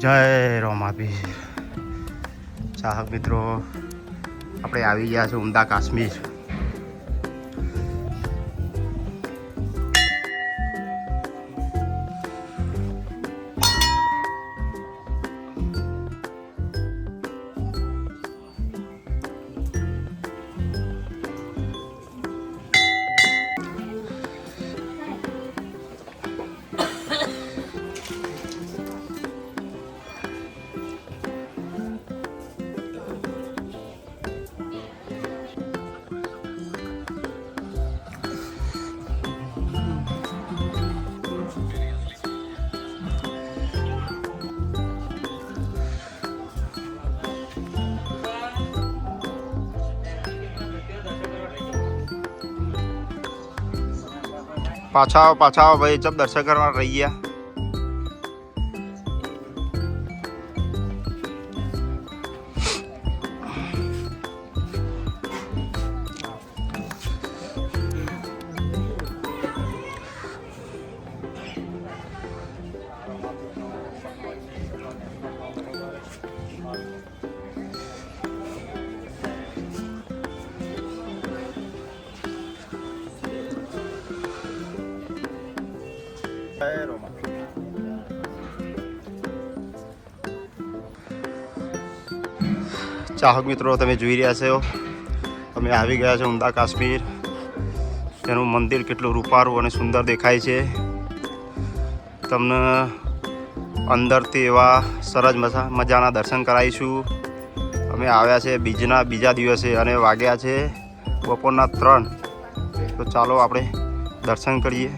જય રોમાભીર ચાહક મિત્રો આપણે આવી ગયા છે ઉમદા કાશ્મીર. પાછા આવો પાછા આવો ભાઈ જબ દર્શન કરવા રહી ગયા ચાહક મિત્રો, તમે જોઈ રહ્યા છો. અમે આવી ગયા છો ઉમદા કાશ્મીર. તેનું મંદિર કેટલું રૂપારું અને સુંદર દેખાય છે. તમને અંદરથી એવા સરસ મજા, મજાના દર્શન કરાવીશું. અમે આવ્યા છે બીજના બીજા દિવસે અને વાગ્યા છે બપોરના ત્રણ. તો ચાલો આપણે દર્શન કરીએ.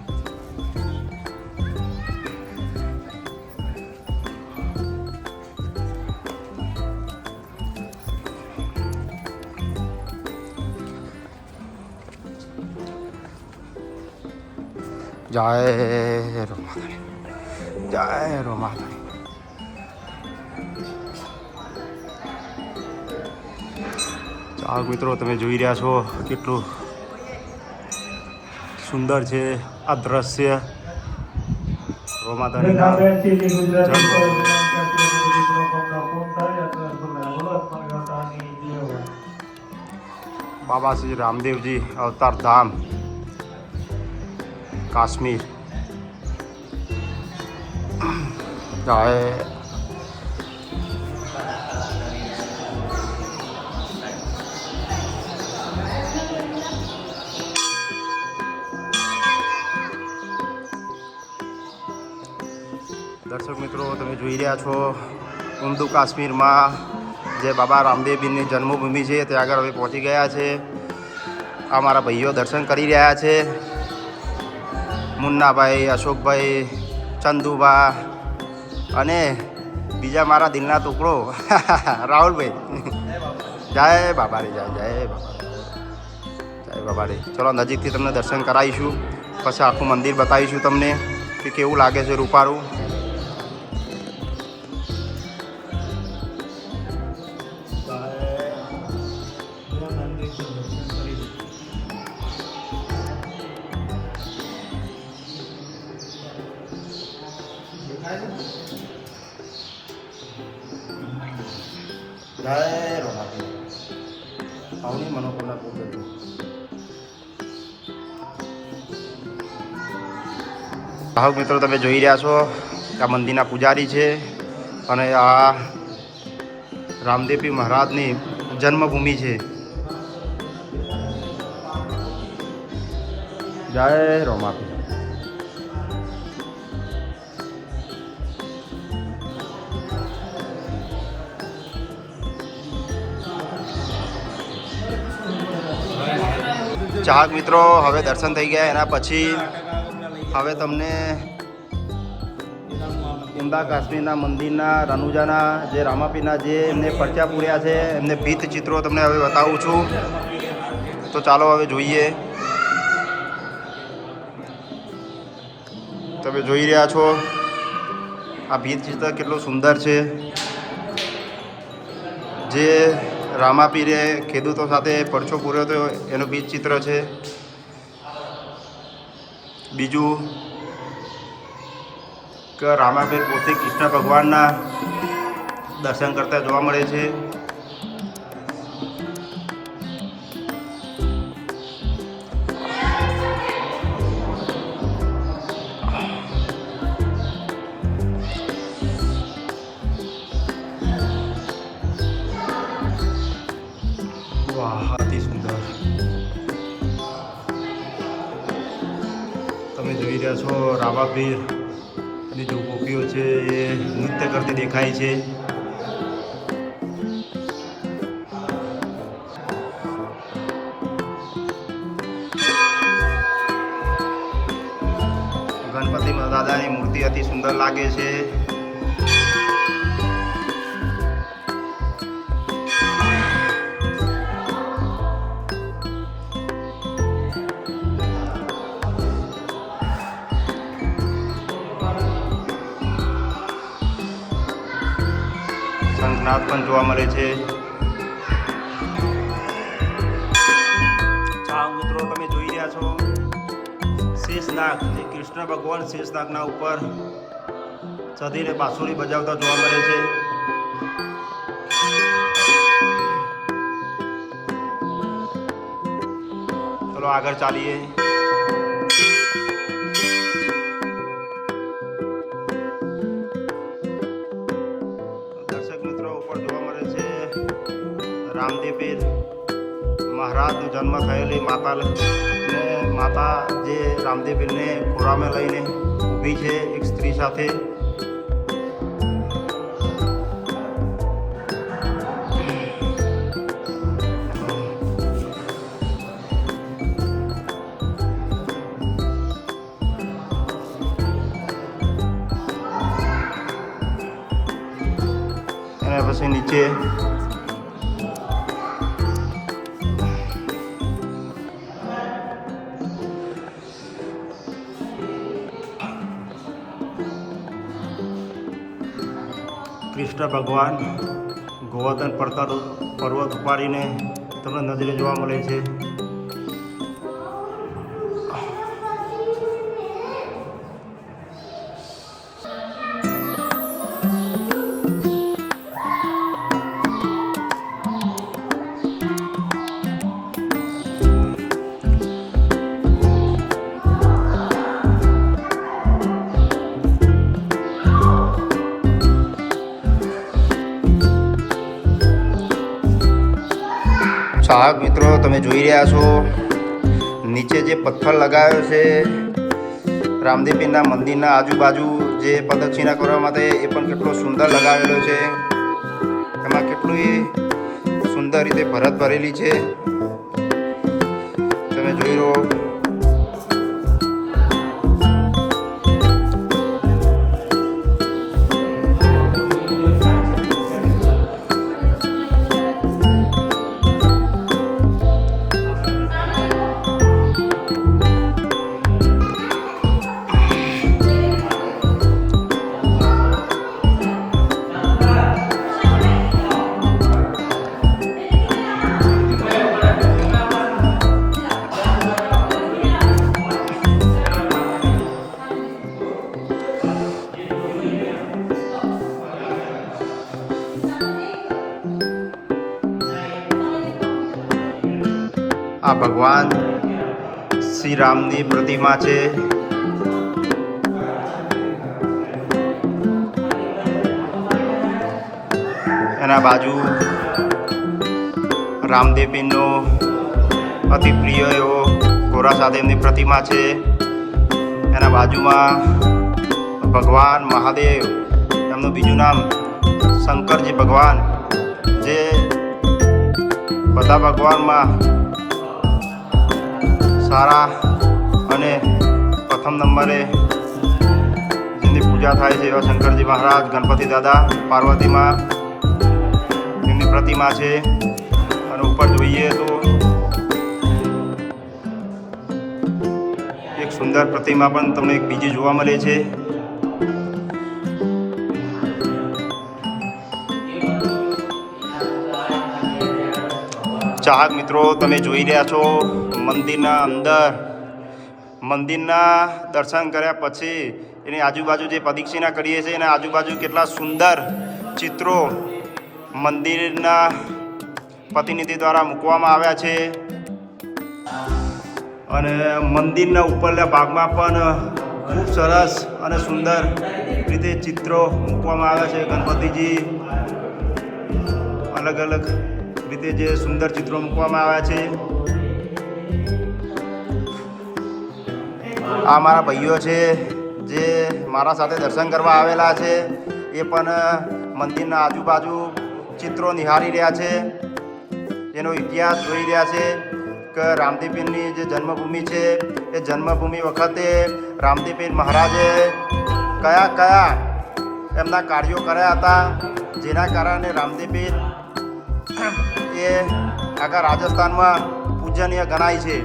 જય રોમાધણી જય રોમાધણી ચાલો મિત્રો તમે જોઈ રહ્યા છો કેટલું સુંદર છે આ દ્રશ્ય. બાબા શ્રી રામદેવજી અવતાર ધામ. કાશ્મીર. ગાય દર્શક મિત્રો, તમે જોઈ રહ્યા છો ઉમદુ કાશ્મીરમાં જે બાબા રામદેવજીની જન્મભૂમિ છે ત્યાં આગળ હવે પહોંચી ગયા છે. આ મારા ભાઈઓ દર્શન કરી રહ્યા છે. મુન્નાભાઈ, અશોકભાઈ, ચંદુભા અને બીજા મારા દિલના ટુકડો. રાહુલભાઈ. જય બાબા રે જય જય બાબા જય બાબા રે ચલો, નજીકથી તમને દર્શન કરાવીશું. પછી આખું મંદિર બતાવીશું તમને કે કેવું લાગે છે રૂપારું. જય રોમાપી આવની મનોકામના કરજો ગ્રાહક મિત્રો તમે જોઈ રહ્યા છો આ મંદિરના પૂજારી છે અને આ રામદેવી મહારાજની જન્મભૂમિ છે. જય રોમાપી ચાહક મિત્રો હવે દર્શન થઈ ગયા, એના પછી હવે તમને ઉમદા કાશ્મીરના મંદિરના, રનુજાના જે રામાપીના જે એમને પરચા પૂર્યા છે, એમને ભીત ચિત્રો તમને હવે બતાવું છું. તો ચાલો હવે જોઈએ. તમે જોઈ રહ્યા છો, આ ભીત ચિત્ર કેટલું સુંદર છે. જે રામાપીરે ખેડૂતો સાથે પરછો પૂર્યો હતો એનું બીજ ચિત્ર છે. બીજું કે રામાપીર પોતે કૃષ્ણ ભગવાનના દર્શન કરતા જોવા મળે છે. દેખાય છે. ગણપતિ દાદાની મૂર્તિ અતિ સુંદર લાગે છે. શંખનાથ પણ જોવા મળે છે. આ મિત્રો, તમે જોઈ રહ્યા છો શેષનાગ, જે કૃષ્ણ ભગવાન શેષનાગના ઉપર ચઢીને બાંસુરી બજાવતા જોવા મળે છે. ચલો આગળ ચાલીએ. ઉપર જોવા મળે છે રામદેવ પીર મહારાજનો જન્મ થયેલી માતા ને માતા જે રામદેવ પીરને ખોરામાં લઈને ઊભી છે એક સ્ત્રી સાથે. પછી કૃષ્ણ ભગવાન ગોવર્ધન પર્વત પર્વત ઉપાડીને તમને નજરે જોવા મળે છે. તમે જોઈ રહ્યા છો. નીચે જે પથ્થર લગાવ્યો છે રામદેવીના મંદિરના આજુબાજુ જે પ્રદક્ષિણા કરવા માટે એ પણ કેટલો સુંદર લગાવેલો છે. એમાં કેટલી સુંદર રીતે ભરત ભરેલી છે. તમે જોઈ રહો. આ ભગવાન શ્રી રામની પ્રતિમા છે. એના બાજુ રામદેવીનો અતિ પ્રિય એવો ગોરાસાદેવની પ્રતિમા છે. એના બાજુમાં ભગવાન મહાદેવ એમનું બીજું નામ શંકરજી ભગવાન. જે બધા ભગવાનમાં સારા અને પ્રથમ નંબરે જેની પૂજા થાય છે એવા શંકરજી મહારાજ, ગણપતિ દાદા, પાર્વતીમાં એમની પ્રતિમા છે. અને ઉપર જોઈએ તો એક સુંદર પ્રતિમા પણ તમને એક બીજી જોવા મળે છે. ચાહક મિત્રો, તમે જોઈ રહ્યા છો મંદિરના અંદર, મંદિરના દર્શન કર્યા પછી એની આજુબાજુ જે પ્રદક્ષિણા કરીએ છીએ, એના આજુબાજુ કેટલા સુંદર ચિત્રો મંદિરના પ્રતિનિધિ દ્વારા મૂકવામાં આવ્યા છે. અને મંદિરના ઉપરના ભાગમાં પણ ખૂબ સરસ અને સુંદર રીતે ચિત્રો મૂકવામાં આવ્યા છે. ગણપતિજી અલગ અલગ રીતે જે સુંદર ચિત્રો મૂકવામાં આવ્યા છે. આ મારા ભાઈઓ છે, જે મારા સાથે દર્શન કરવા આવેલા છે. એ પણ મંદિરના આજુબાજુ ચિત્રો નિહાળી રહ્યા છે. એનો ઇતિહાસ જોઈ રહ્યા છે કે રામદેવપીરની જે જન્મભૂમિ છે, એ જન્મભૂમિ વખતે રામદીપીન મહારાજે કયા કયા એમના કાર્યો કર્યા હતા, જેના કારણે રામદેવપીર એ આખા રાજસ્થાનમાં પૂજનીય ગણાય છે.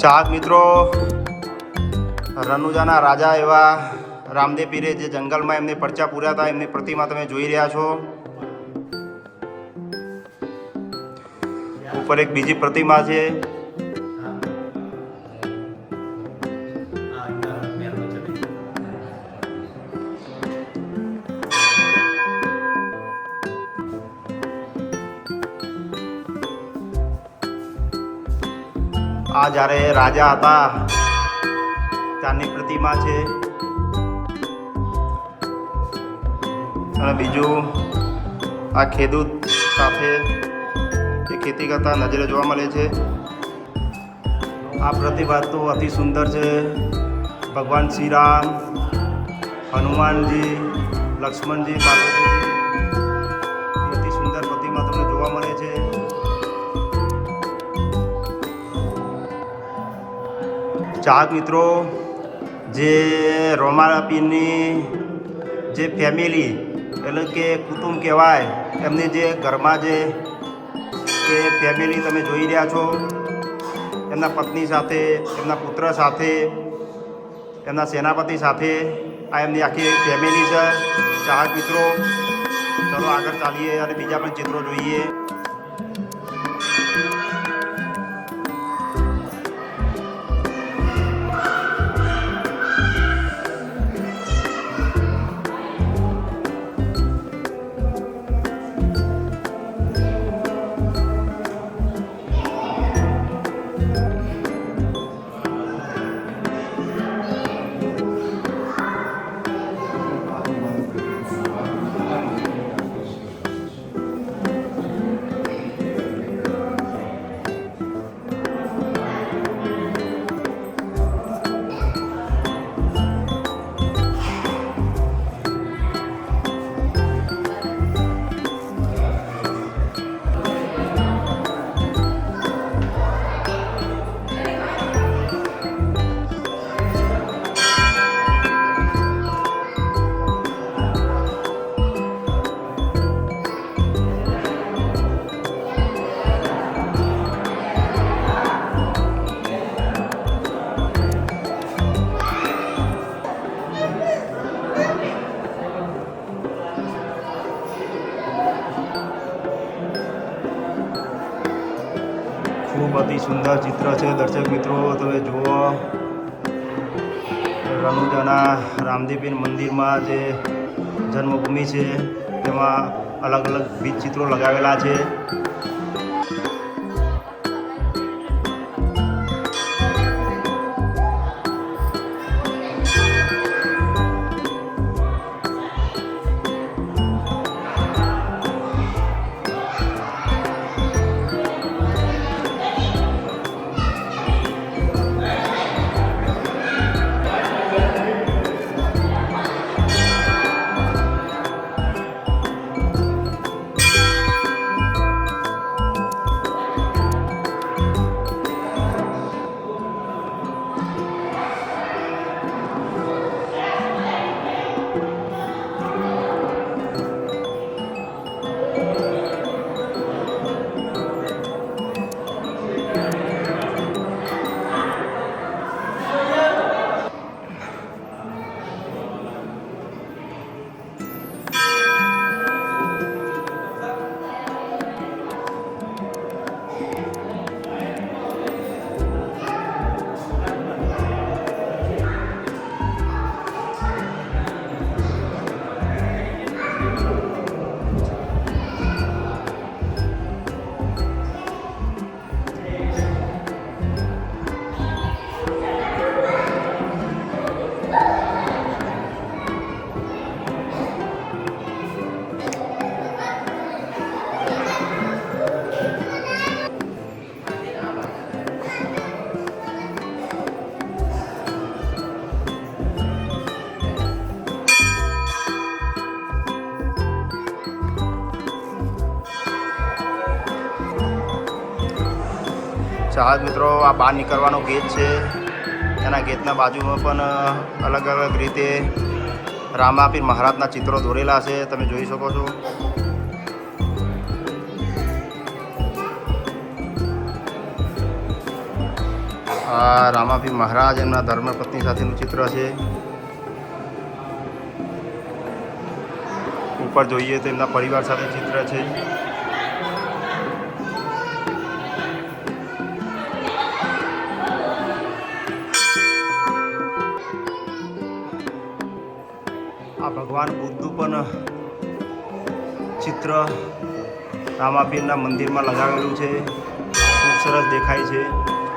ચાહક મિત્રો, રનુજાના રાજા એવા રામદેવ પીરે જે જંગલમાં એમને પરચા પૂર્યા હતા, એમની પ્રતિમા તમે જોઈ રહ્યા છો. ઉપર એક બીજી પ્રતિમા છે. આ જ્યારે રાજા હતા, ત્યાંની પ્રતિમા છે. અને બીજું આ ખેડૂત સાથે ખેતી કરતા નજરે જોવા મળે છે. આ પ્રતિભા તો અતિ સુંદર છે. ભગવાન શ્રી રામ હનુમાનજી, લક્ષ્મણજી, પાર્વતીજી. અતિ સુંદર પ્રતિમા તમને જોવા મળે છે. ચાહક મિત્રો, જે રોમાપીની જે ફેમિલી એટલે કે કુટુંબ કહેવાય, એમની જે ઘરમાં જે કે ફેમિલી તમે જોઈ રહ્યા છો, એમના પત્ની સાથે, એમના પુત્ર સાથે, એમના સેનાપતિ સાથે, આ એમની આખી ફેમિલી છે. ચાહક મિત્રો, ચલો આગળ ચાલીએ અને બીજા પણ ચિત્રો જોઈએ. ખૂબ અતિ સુંદર ચિત્ર છે. દર્શક મિત્રો, તમે જુઓ. રણુજાના રામદેવીન મંદિરમાં જે જન્મભૂમિ છે, તેમાં અલગ અલગ બીજ ચિત્રો લગાવેલા છે. આ બહાર નીકળવાનો ગેટ છે. એના ગેટના બાજુમાં પણ અલગ અલગ રીતે રામાપીર મહારાજના ચિત્રો દોરેલા છે. તમે જોઈ શકો છો. આ રામાપીર મહારાજ એમના ધર્મપત્ની સાથેનું ચિત્ર છે. ઉપર જોઈએ તો એમના પરિવાર સાથે ચિત્ર છે. રામાપીરના મંદિરમાં લગાવેલું છે. ખૂબ સરસ દેખાય છે.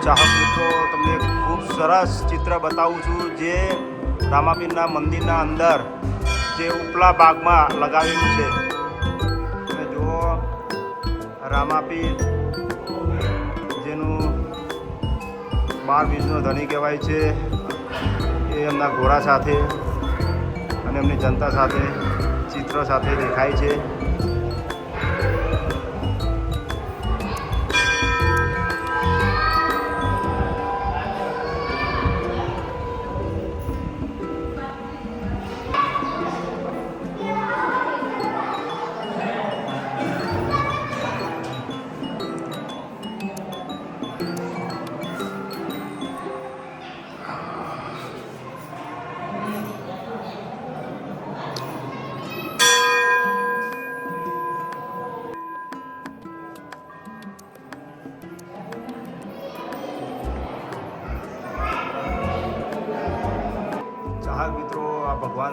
ચાહક મિત્રો, તમને ખૂબ સરસ ચિત્ર બતાવું છું જે રામાપીરના મંદિરના અંદર જે ઉપલા ભાગમાં લગાવેલું છે. તમે જુઓ રામાપીર જેનું બાર બીજનો ધણી કહેવાય છે. એ એમના ઘોડા સાથે અને એમની જનતા સાથે, ચિત્ર સાથે દેખાય છે.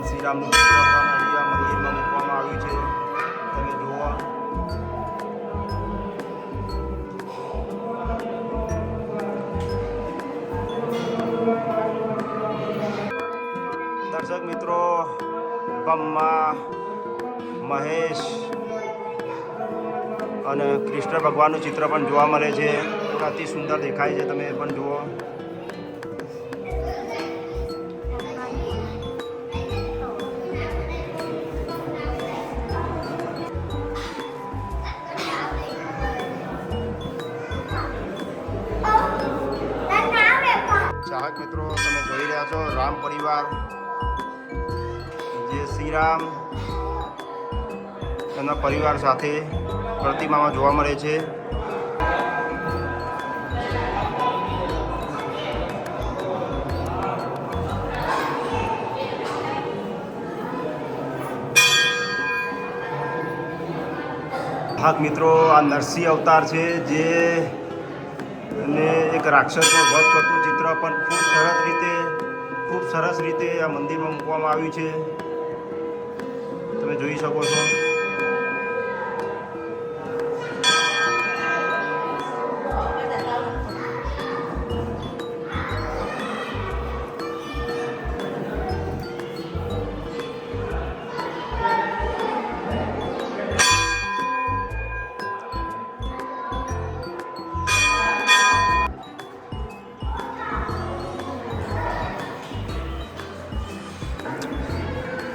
ભગવાન શ્રીરામનું આ મંદિરમાં મૂકવામાં આવ્યું છે. તમે જુઓ દર્શક મિત્રો, બ્રહ્મા, મહેશ અને કૃષ્ણ ભગવાનનું ચિત્ર પણ જોવા મળે છે. અતિ સુંદર દેખાય છે, તમે પણ જુઓ. શ્રીરામ એમના પરિવાર સાથે પ્રતિમામાં જોવા મળે છે. હાક મિત્રો, આ નરસિંહ અવતાર છે જે અને એક રાક્ષસનો વધ કરતું ચિત્ર પણ ખૂબ સરસ રીતે, ખૂબ સરસ રીતે આ મંદિરમાં મૂકવામાં આવ્યું છે. તમે જોઈ શકો છો.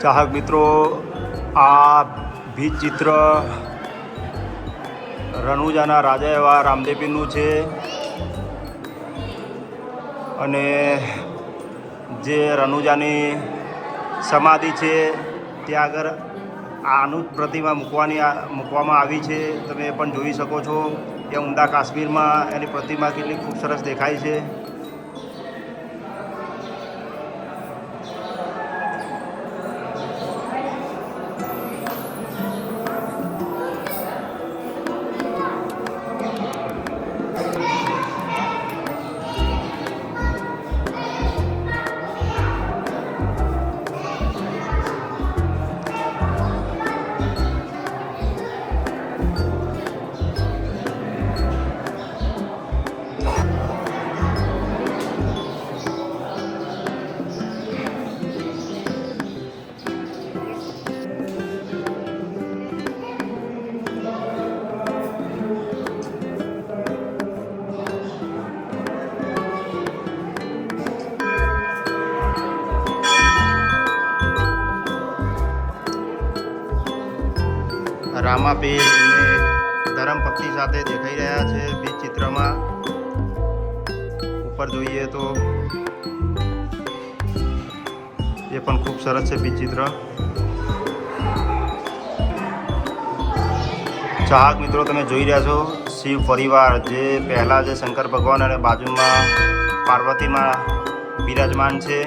ચાહક મિત્રો આ ભીત ચિત્ર રણુજાના રાજા એવા રામદેવીનું છે. અને જે રણુજાની સમાધિ છે, ત્યાં આગળ આનું પ્રતિમા મૂકવાની મૂકવામાં આવી છે. તમે પણ જોઈ શકો છો. કે ઊંડા કાશ્મીરમાં એની પ્રતિમા કેટલી ખૂબ સરસ દેખાય છે. રામાપીર અને પક્ષી સાથે દેખાઈ રહ્યા છે બીજ ચિત્રમાં. ઉપર જોઈએ તો એ પણ ખૂબ સરસ છે બીજ ચિત્ર. ચાહક મિત્રો, તમે જોઈ રહ્યા છો શિવ પરિવાર, જે પહેલા જે શંકર ભગવાન અને બાજુમાં પાર્વતીમાં બિરાજમાન છે.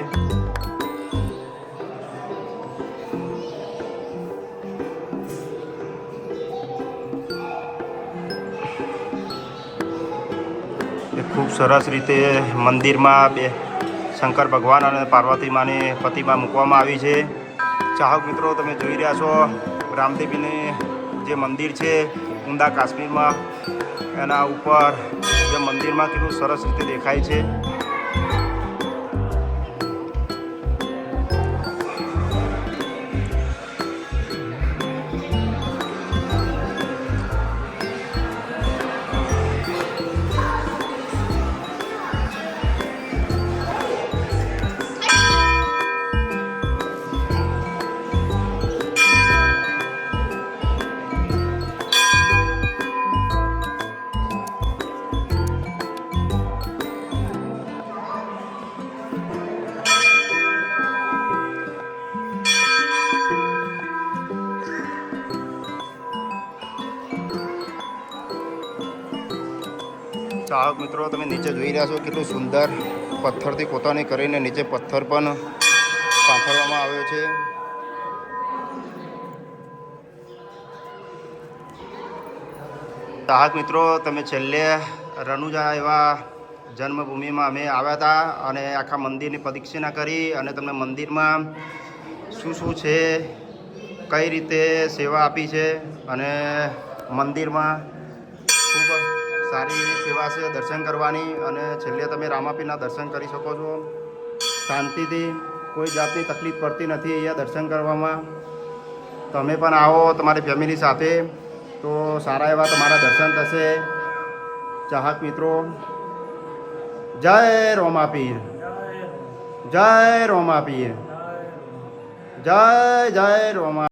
ખૂબ સરસ રીતે મંદિરમાં બે શંકર ભગવાન અને પાર્વતી માની પ્રતિમા મૂકવામાં આવી છે. ચાહક મિત્રો, તમે જોઈ રહ્યા છો રામદેવીની જે મંદિર છે, ઊંડા કાશ્મીરમાં. એના ઉપર જે મંદિરમાં કેટલું સરસ રીતે દેખાય છે. મિત્રો, તમે નીચે જોઈ રહ્યા છો કેટલું સુંદર પથ્થરથી કોતાની કરીને નીચે પથ્થર પણ પાથરવામાં આવ્યો છે. ચાહક મિત્રો, તમે છેલ્લે રણુજા એવા જન્મભૂમિમાં અમે આવ્યા હતા અને આખા મંદિરની પ્રદક્ષિણા કરી અને તમને મંદિરમાં શું શું છે, કઈ રીતે સેવા આપી છે અને મંદિરમાં સારી એવી સેવા છે, દર્શન કરવાની અને છેલ્લે તમે રામાપીના દર્શન કરી શકો છો. શાંતિથી, કોઈ જાતની તકલીફ પડતી નથી અહીંયા દર્શન કરવામાં. તમે પણ આવો તમારી ફેમિલી સાથે. તો સારા એવા તમારા દર્શન થશે. ચાહક મિત્રો, જય રોમાપીર. જય રોમાપીર. જય જય રોમા